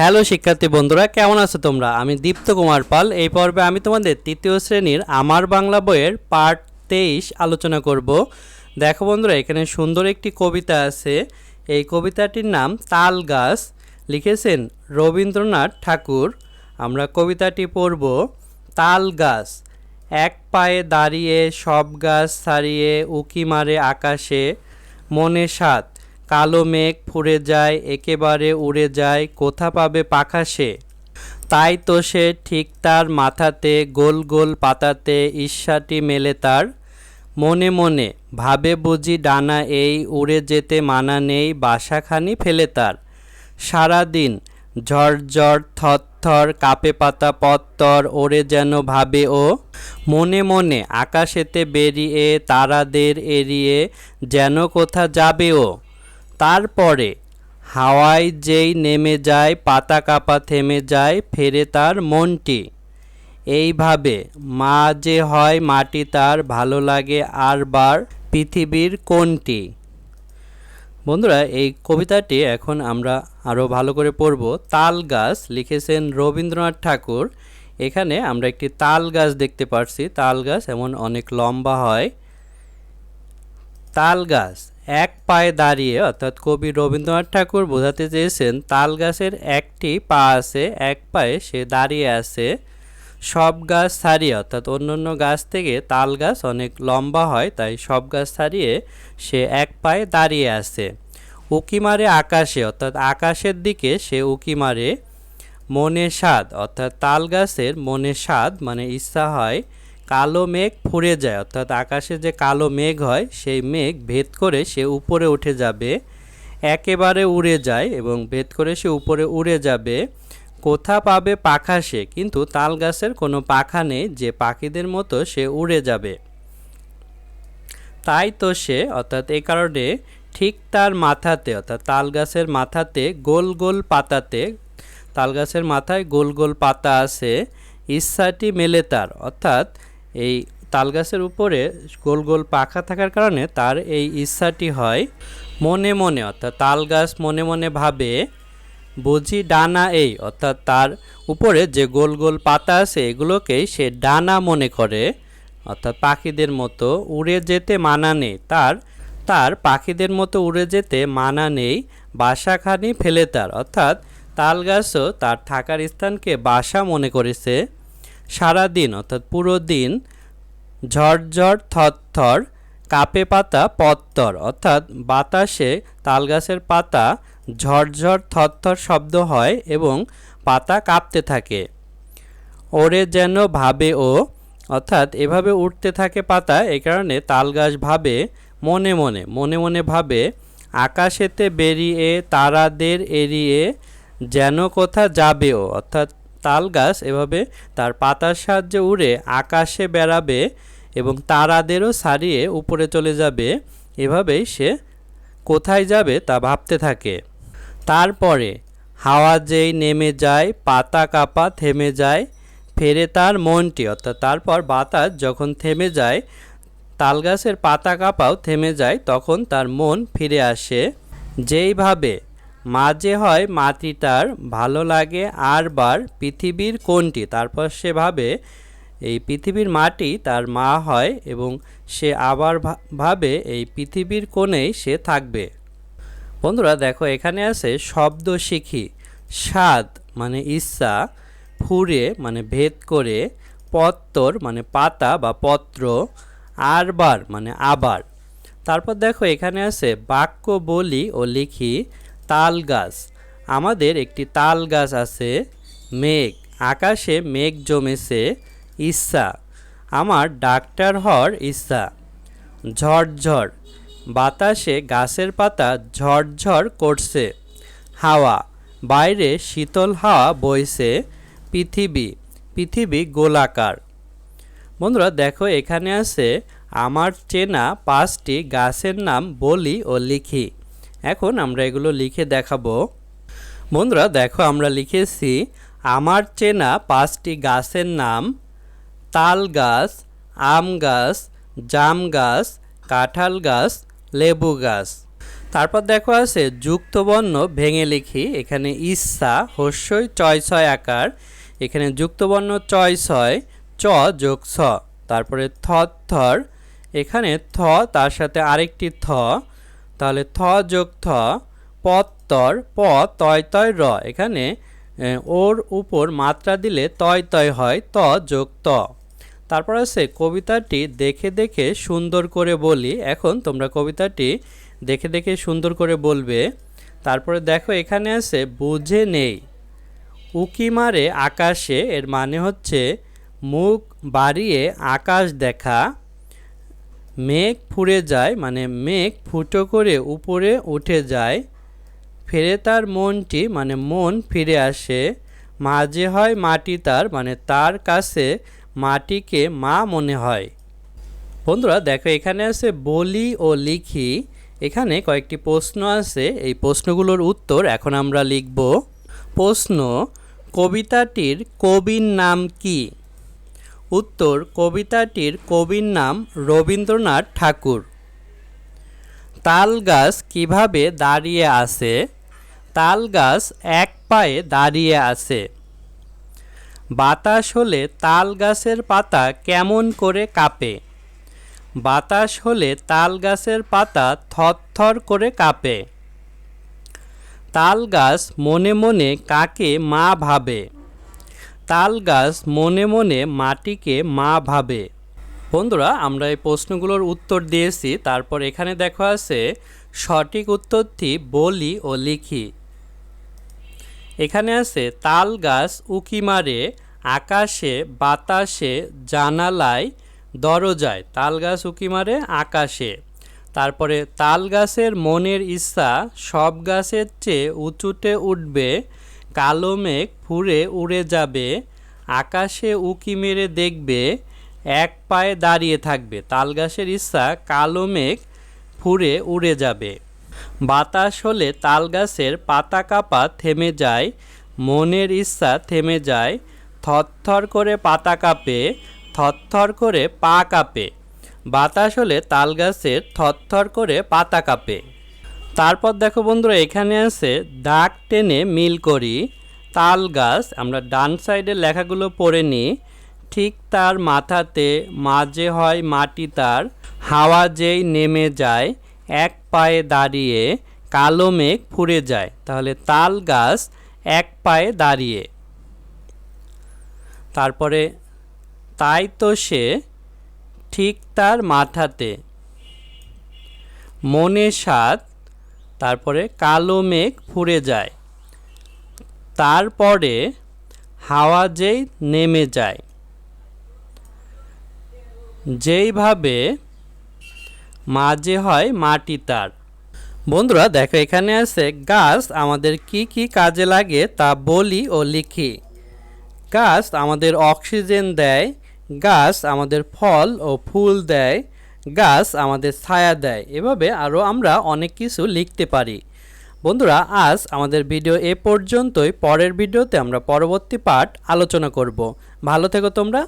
Hello শিক্ষার্থী বন্ধুরা, কেমন আছো তোমরা? আমি দীপ্ত কুমার পাল। এই পর্বে আমি তোমাদের তৃতীয় শ্রেণির আমার বাংলা বইয়ের পার্ট তেইশ আলোচনা করব। দেখো বন্ধুরা, এখানে সুন্দর একটি কবিতা আছে। এই কবিতাটির নাম তাল গাছ। লিখেছেন রবীন্দ্রনাথ ঠাকুর। আমরা কবিতাটি পড়ব, তাল গাছ। এক পায়ে দাঁড়িয়ে সব গাছ ছাড়িয়ে উকি মারে আকাশে। মনে সাত কালো মেঘ ফুরে যায়, একেবারে উড়ে যায়, কোথা পাবে পাখা সে? তাই তো সে ঠিক তার মাথাতে, গোল গোল পাতাতে ঈর্ষাটি মেলে তার। মনে মনে ভাবে বুঝি ডানা এই উড়ে যেতে মানা নেই, বাসাখানি ফেলে তার। সারাদিন ঝড় থরথর কাপে পাতা পত্তর ওরে যেন ভাবে ও। মনে মনে আকাশেতে বেরিয়ে, তারাদের এড়িয়ে যেন কোথা যাবে ও। তারপরে হাওয়ায় যেই নেমে যায়, পাতা কাপা থেমে যায়, ফেরে তার মনটি। এইভাবে মা যে হয়, মাটি তার, ভালো লাগে আর বার পৃথিবীর কোনটি? বন্ধুরা, এই কবিতাটি এখন আমরা আরও ভালো করে পড়ব। তাল গাছ লিখেছেন রবীন্দ্রনাথ ঠাকুর। এখানে আমরা একটি তাল গাছ দেখতে পারছি। তাল গাছ এমন অনেক লম্বা হয়। তাল গাছ এক পায়ে দাঁড়িয়ে, অর্থাৎ কবি রবীন্দ্রনাথ ঠাকুর বোঝাতে চেয়েছেন তাল গাছের একটি পা আছে, এক পায়ে সে দাঁড়িয়ে আছে। সব গাছ ছাড়িয়ে, অর্থাৎ অন্য অন্য গাছ থেকে তাল গাছ অনেক লম্বা হয়, তাই সব গাছ ছাড়িয়ে সে এক পায়ে দাঁড়িয়ে আছে। উকি মারে আকাশে, অর্থাৎ আকাশের দিকে সে উকি মারে। মনে স্বাদ, অর্থাৎ তাল গাছের মনে স্বাদ মানে ইচ্ছা হয় কালো মেঘ ফুরে যায়, অর্থাৎ আকাশে যে কালো মেঘ হয়, সেই মেঘ ভেদ করে সে উপরে উঠে যাবে, একেবারে উড়ে যায় এবং ভেদ করে সে উপরে উড়ে যাবে। কোথা পাবে পাখা সে? কিন্তু তাল গাছের কোনো পাখা নেই, যে পাখিদের মতো সে উড়ে যাবে। তাই তো সে, অর্থাৎ এ কারণে ঠিক তার মাথাতে, অর্থাৎ তাল গাছের মাথাতে গোল গোল পাতাতে তাল গাছের মাথায় গোল গোল পাতা আছে, ইচ্ছাটি মেলে তার, অর্থাৎ এই তাল গাছের উপরে গোল গোল পাখা থাকার কারণে তার এই ইচ্ছাটি হয় মনে মনে, অর্থাৎ তাল গাছ মনে মনে ভাবে, বুঝি ডানা এই, অর্থাৎ তার উপরে যে গোল গোল পাতা আছে এগুলোকেই সে ডানা মনে করে, অর্থাৎ পাখিদের মতো উড়ে যেতে মানা নেই, তার তার পাখিদের মতো উড়ে যেতে মানা নেই, বাসাখানি ফেলে তার, অর্থাৎ তাল গাছও তার থাকার স্থানকে বাসা মনে করেছে। সারা দিন অর্থাৎ পুরো দিন ঝড়ঝড় থরথর কাপে পাতা পত্তর অর্থাৎ বাতাসে তালগাছের পাতা ঝড়ঝড় থরথর শব্দ হয় এবং পাতা কাঁপতে থাকে। ওরে যেন ভাবে ও, অর্থাৎ এভাবে উঠতে থাকে পাতা এই কারণে তালগাছ ভাবে মনে মনে মনে মনে ভাবে আকাশেতে বেরিয়ে, তারাদের এড়িয়ে যেন কোথা যাবেও অর্থাৎ তাল গাছ এভাবে তার পাতার সাহায্যে উড়ে আকাশে বেড়াবে এবং তারাদেরও সারিয়ে উপরে চলে যাবে। এভাবেই সে কোথায় যাবে তা ভাবতে থাকে। তারপরে হাওয়া যেই নেমে যায়, পাতা কাপা থেমে যায়, ফেরে তার মনটি, অর্থাৎ তারপর বাতাস যখন থেমে যায়, তালগাছের পাতা কাপাও থেমে যায়, তখন তার মন ফিরে আসে। যেইভাবে মাঝে হয় মাটি তার ভালো লাগে আর বার পৃথিবীর কোনটি? তারপর সে ভাবে, এই পৃথিবীর মাটি তার মা হয় এবং সে আবার ভাবে এই পৃথিবীর কোণেই সে থাকবে। বন্ধুরা, দেখো, এখানে আছে শব্দ শিখি, স্বাদ মানে ইচ্ছা ফুরে মানে ভেদ করে, পত্তর মানে পাতা বা পত্র আরবার মানে আবার। তারপর দেখো, এখানে আছে বাক্য বলি ও লিখি তাল গাছ। আমাদের একটি তাল গাছ আছে, মেঘ। আকাশে মেঘ জমেছে ইচ্ছা আমার ডাক্তার হওয়ার ইচ্ছা ঝড়ঝড় বাতাসে গাছের পাতা ঝড়ঝড় করছে। হাওয়া। বাইরে শীতল হাওয়া বইছে, পৃথিবী। পৃথিবী গোলাকার। বন্ধুরা, দেখো, এখানে আছে, আমার চেনা পাঁচটি গাছের নাম বলি ও লিখি। এখন আমরা এগুলো লিখে দেখাবো। বন্ধুরা, দেখো আমরা লিখেছি, আমার চেনা পাঁচটি গাছের নাম, তাল গাছ, আম গাছ, জাম গাছ, কাঁঠাল গাছ, লেবু গাছ। তারপর দেখো আছে, যুক্তবর্ণ ভেঙে লিখি, এখানে ইচ্ছা হস্যই চয় ছয় আকার। এখানে যুক্তবর্ণ চয় ছয়, চ যোগ ছ। তারপরে থর। এখানে থ, তার সাথে আরেকটি থ। তাহলে থ যোগ থ পত্তর প তয় তয় র। এখানে ওর উপর মাত্রা দিলে তয় তয় হয়, ত যোগ ত। তারপর আছে কবিতাটি দেখে দেখে সুন্দর করে বলি। এখন তোমরা কবিতাটি দেখে দেখে সুন্দর করে বলবে। তারপরে দেখো এখানে আছে, বুঝে নেই। উকি মারে আকাশে, এর মানে হচ্ছে মুখ বাড়িয়ে আকাশ দেখা। মেঘ ফুরে যায় মানে মেঘ ফুটো করে উপরে উঠে যায়। ফেরে তার মনটি মানে মন ফিরে আসে। মাঝে হয় মাটি তার মানে তার কাছে মাটিকে মা মনে হয়। বন্ধুরা, দেখো, এখানে আছে বলি ও লিখি। এখানে কয়েকটি প্রশ্ন আছে। এই প্রশ্নগুলোর উত্তর এখন আমরা লিখব। প্রশ্ন, কবিতাটির কবির নাম কি? উত্তর কবিতাটির কবির নাম রবীন্দ্রনাথ ঠাকুর। তাল গাছ কীভাবে দাঁড়িয়ে আছে? তাল গাছ এক পায়ে দাঁড়িয়ে আছে। বাতাস হলে তাল গাছের পাতা কেমন করে কাঁপে? বাতাস হলে তাল গাছের পাতা থরথর করে কাঁপে। তাল গাছ মনে মনে কাকে মা ভাবে? তাল গাছ মনে মনে মাটিকে মা ভাবে। বন্ধুরা, আমরা এই প্রশ্নগুলোর উত্তর দিয়েছি। তারপর এখানে দেখো আছে, সঠিক উত্তরটি বলি ও লিখি। এখানে আছে, তাল গাছ উকি মারে, আকাশে বাতাসে জানালায় দরজায়। তাল গাছ উকি মারে, আকাশে। তারপরে, তাল গাছের মনের ইচ্ছা সব গাছের চেয়ে উঁচুতে উঠবে কালো মেঘ ফুরে উড়ে যাবে, আকাশে উকি মেরে দেখবে, এক পায়ে দাঁড়িয়ে থাকবে। তাল গাছের ইচ্ছা কালো মেঘ ফুরে উড়ে যাবে। বাতাস হলে তাল গাছের পাতা কাপা থেমে যায়, মনের ইচ্ছা থেমে যায়, থরথর করে পাতা কাঁপে, থরথর করে পা কাঁপে। বাতাস হলে তাল গাছের থরথর করে পাতা কাঁপে। তারপর দেখো বন্ধুরা, এখানে আছে দাগ টেনে মিল করি, তাল গাছ, আমরা ডান সাইডের লেখাগুলো পড়ে নিই ঠিক তার মাথাতে মাঝে হয় মাটি তার, হাওয়া যেই নেমে যায়, এক পায়ে দাঁড়িয়ে কালো মেঘ ফুরে যায়, তাহলে তাল গাছ এক পায়ে দাঁড়িয়ে। তারপরে তাই তো সে ঠিক তার মাথাতে, মনে সাত তারপরে কালো মেঘ ফুরে যায়। তারপরে হাওয়া যেই নেমে যায়। যেইভাবে মাঝে হয় মাটি তার। বন্ধুরা, দেখো এখানে আছে গাছ, আমাদের কি কি কাজে লাগে তা বলি ও লিখি। গাছ আমাদের অক্সিজেন দেয়, গাছ আমাদের ফল ও ফুল দেয় গাছ আমাদের ছায়া দেয়। এভাবে আরও আমরা অনেক কিছু লিখতে পারি। বন্ধুরা, আজ আমাদের ভিডিও এ পর্যন্তই। পরের ভিডিওতে আমরা পরবর্তী পাঠ আলোচনা করব। ভালো থেকো তোমরা।